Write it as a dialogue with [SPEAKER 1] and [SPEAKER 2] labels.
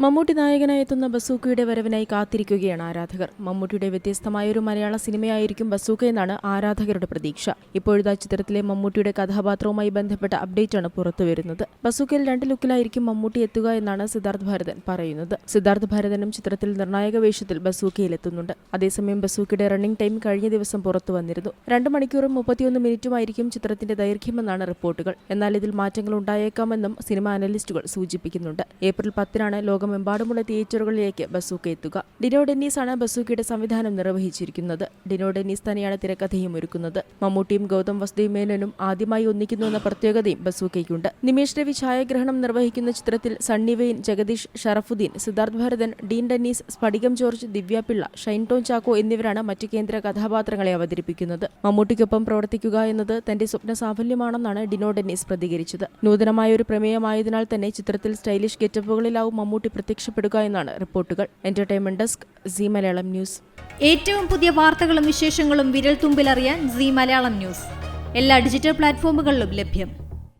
[SPEAKER 1] മമ്മൂട്ടി നായകനായി എത്തുന്ന ബസൂക്കയുടെ വരവിനായി കാത്തിരിക്കുകയാണ് ആരാധകർ. മമ്മൂട്ടിയുടെ വ്യത്യസ്തമായ ഒരു മലയാള സിനിമയായിരിക്കും ബസൂക്ക എന്നാണ് ആരാധകരുടെ പ്രതീക്ഷ. ഇപ്പോഴത്തെ ചിത്രത്തിലെ മമ്മൂട്ടിയുടെ കഥാപാത്രവുമായി ബന്ധപ്പെട്ട അപ്ഡേറ്റാണ് പുറത്തുവരുന്നത് ബസൂക്കയിൽ രണ്ട് ലുക്കിലായിരിക്കും മമ്മൂട്ടി എത്തുക എന്നാണ് സിദ്ധാർത്ഥ് ഭരതൻ പറയുന്നത്. സിദ്ധാർത്ഥ് ഭരതനും ചിത്രത്തിൽ നിർണായക വേഷത്തിൽ ബസൂക്കയിലെത്തുന്നുണ്ട്. അതേസമയം ബസൂക്കയുടെ റണ്ണിംഗ് ടൈം കഴിഞ്ഞ ദിവസം പുറത്തു വന്നിരുന്നു. രണ്ട് മണിക്കൂറും മുപ്പത്തിയൊന്ന് മിനിറ്റുമായിരിക്കും ചിത്രത്തിന്റെ ദൈർഘ്യമെന്നാണ് റിപ്പോർട്ടുകൾ. എന്നാൽ ഇതിൽ മാറ്റങ്ങൾ ഉണ്ടായേക്കാമെന്നും സിനിമ അനലിസ്റ്റുകൾ സൂചിപ്പിക്കുന്നുണ്ട്. ഏപ്രിൽ പത്തിനാണ് ലോകമെമ്പാടുമുള്ള തിയേറ്ററുകളിലേക്ക് ബസൂക്ക എത്തുക. ഡിനോ ആണ് ബസൂക്കയുടെ സംവിധാനം നിർവഹിച്ചിരിക്കുന്നത്. ഡിനോ ഡെന്നീസ് തന്നെയാണ് തിരക്കഥയും ഒരുക്കുന്നത്. മമ്മൂട്ടിയും ഗൗതം വസുദേവ് മേനോനും ആദ്യമായി ഒന്നിക്കുന്നു എന്ന പ്രത്യേകതയും ബസൂക്കയ്ക്കുണ്ട്. നിമേഷ് രവി ഛായാഗ്രഹണം നിർവഹിക്കുന്ന ചിത്രത്തിൽ സണ്ണി വെയിൻ ജഗദീഷ് ഷറഫുദ്ദീൻ സിദ്ധാർത്ഥ് ഭരതൻ ഡീൻ ഡെന്നീസ് സ്ഫടികം ജോർജ് ദിവ്യാപിള്ള ഷൈൻ ടോൺ ചാക്കോ എന്നിവരാണ് മറ്റു കേന്ദ്ര കഥാപാത്രങ്ങളെ അവതരിപ്പിക്കുന്നത്. മമ്മൂട്ടിക്കൊപ്പം പ്രവർത്തിക്കുക എന്നത് തന്റെ സ്വപ്ന സാഫല്യമാണെന്നാണ് ഡിനോ ഡെന്നീസ് പ്രതികരിച്ചത്. നൂതനമായ ഒരു പ്രമേയമായതിനാൽ തന്നെ ചിത്രത്തിൽ സ്റ്റൈലിഷ് ഗെറ്റപ്പുകളിലാവും മമ്മൂട്ടി പ്രത്യക്ഷപ്പെടുക എന്നാണ് റിപ്പോർട്ടുകൾ. Entertainment desk Zee Malayalam news.
[SPEAKER 2] ഏറ്റവും പുതിയ വാർത്തകളും വിശേഷങ്ങളും വിരൽ തുമ്പിലറിയാൻ സി മലയാളം ന്യൂസ്. എല്ലാ ഡിജിറ്റൽ പ്ലാറ്റ്ഫോമുകളിലും ലഭ്യം.